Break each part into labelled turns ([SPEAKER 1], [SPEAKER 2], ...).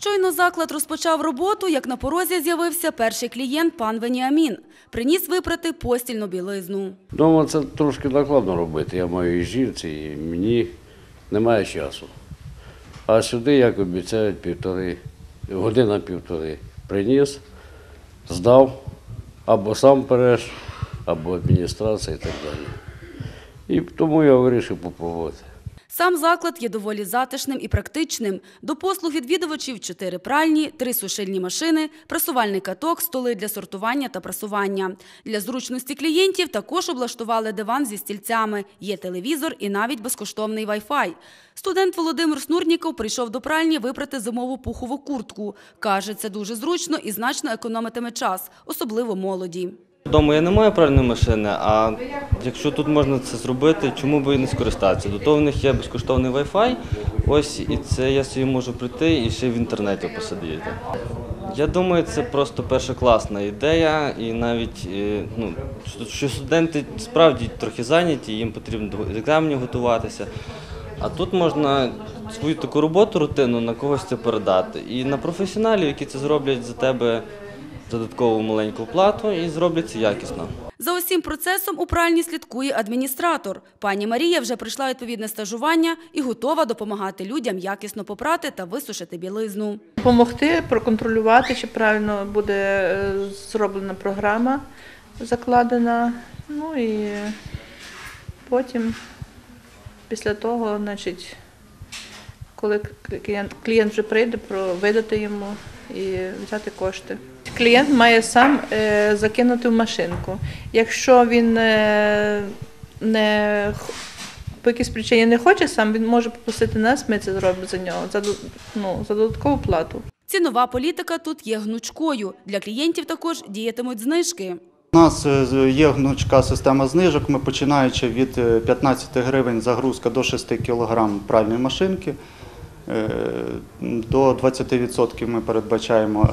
[SPEAKER 1] Щойно заклад розпочав роботу, як на порозі з'явився перший клієнт пан Веніамін. Приніс випрати постільну білизну.
[SPEAKER 2] Дома це трошки накладно робити. Я маю і жінці, і мені немає часу. А сюди, як обіцяють, півтори, година півтори. Приніс, здав, або сам переш, або адміністрація і так далі. І тому я вирішив попробувати.
[SPEAKER 1] Сам заклад є доволі затишним і практичним. До послуг відвідувачів чотири пральні, три сушильні машини, прасувальний каток, столи для сортування та прасування. Для зручності клієнтів також облаштували диван зі стільцями, є телевізор і навіть безкоштовний Wi-Fi. Студент Володимир Снурніков прийшов до пральні випрати зимову пухову куртку. Каже, це дуже зручно і значно економитиме час, особливо молоді.
[SPEAKER 3] Вдома я не маю пральної машини, а якщо тут можна це зробити, чому би і не скористатися? До того в них є безкоштовний Wi-Fi, ось і це я собі можу прийти і ще в інтернеті посидіти. Я думаю, це просто першокласна ідея, і навіть е, ну, що студенти справді трохи зайняті, їм потрібно до екзаменів готуватися. А тут можна свою таку роботу рутину на когось це передати. І на професіоналів, які це зроблять за тебе додаткову маленьку плату і зроблять це якісно.
[SPEAKER 1] За усім процесом у пральні слідкує адміністратор. Пані Марія вже пройшла відповідне стажування і готова допомагати людям якісно попрати та висушити білизну.
[SPEAKER 4] Допомогти, проконтролювати, чи правильно буде е, зроблена програма, закладена. Ну і потім, після того, значить, коли клієнт, клієнт вже прийде, про- видати йому і взяти кошти. Клієнт має сам е, закинути в машинку. Якщо він е, не х- по якійсь причині не хоче сам, він може попросити нас, ми це зробимо за нього, за, до- ну, за додаткову плату.
[SPEAKER 1] Цінова політика тут є гнучкою. Для клієнтів також діятимуть знижки.
[SPEAKER 5] У нас е, є гнучка система знижок. Ми починаючи від е, 15 гривень загрузка до 6 кг пральної машинки. Е, До 20% ми передбачаємо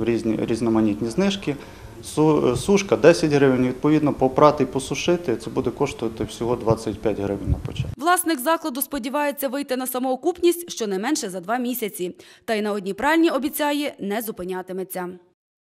[SPEAKER 5] е, різні, різноманітні знижки. Сушка 10 гривень. Відповідно, попрати і посушити це буде коштувати всього 25 гривень на початку.
[SPEAKER 1] Власник закладу сподівається вийти на самоокупність щонайменше за два місяці. Та й на одній пральні обіцяє не зупинятиметься.